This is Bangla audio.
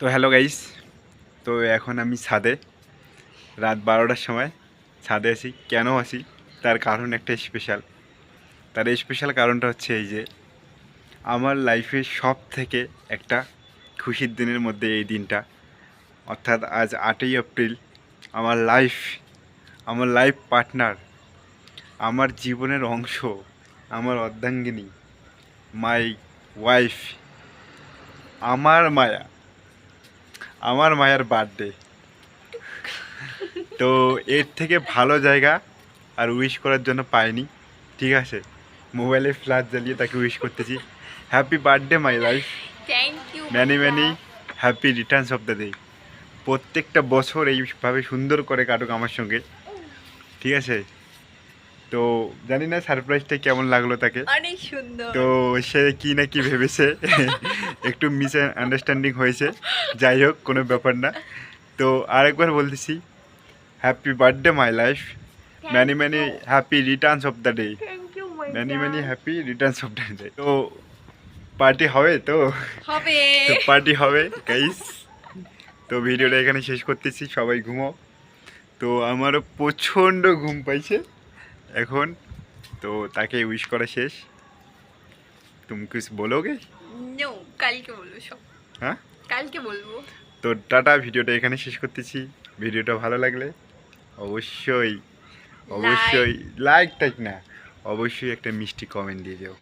তো হ্যালো গাইস তো এখন আমি ছাদে, রাত বারোটার সময় ছাদে আসি কেন আসি তার কারণ একটা স্পেশাল তার স্পেশাল কারণটা হচ্ছে এই যে, আমার লাইফের সব থেকে একটা খুশির দিনের মধ্যে এই দিনটা। অর্থাৎ আজ আটই এপ্রিল, আমার লাইফ আমার লাইফ পার্টনার আমার জীবনের অংশ, আমার অর্ধাঙ্গিনী মাই ওয়াইফ আমার মায়া। আমার মায়ের বার্থডে তো এর থেকে ভালো জায়গা আর উইশ করার জন্য পাইনি। ঠিক আছে? মোবাইলে ফ্ল্যাশ জ্বালিয়ে তাকে উইশ করতেছি। Happy birthday my life many many happy returns of the day প্রত্যেকটা বছর এইভাবে সুন্দর করে কাটুক আমার সঙ্গে। ঠিক আছে? তো জানি না সারপ্রাইজটা কেমন লাগল তাকে। অনেক সুন্দর। তো সে কি না কি ভেবেছে? একটু মিস আন্ডারস্ট্যান্ডিং হয়েছে। যাই হোক কোনো ব্যাপার না। তো আরেকবার বলতেছি happy birthday my life many many happy returns of the day many many happy returns of the day তো পার্টি হবে তো? হবে। তো পার্টি হবে গাইস তো ভিডিওটা এখানে শেষ করতেছি সবাই ঘুমো। তো আমারও প্রচণ্ড ঘুম পাইছে এখন। তো তাকে উইশ করা শেষ। তুমি কিছু বলোগে নো কালকে বলব সব। হ্যাঁ? কালকে বলব। তো টাটা ভিডিওটা এখানে শেষ করতেছি। ভিডিওটা ভালো লাগলে অবশ্যই অবশ্যই লাইক টাইক না অবশ্যই একটা মিষ্টি কমেন্ট দিয়ে যাও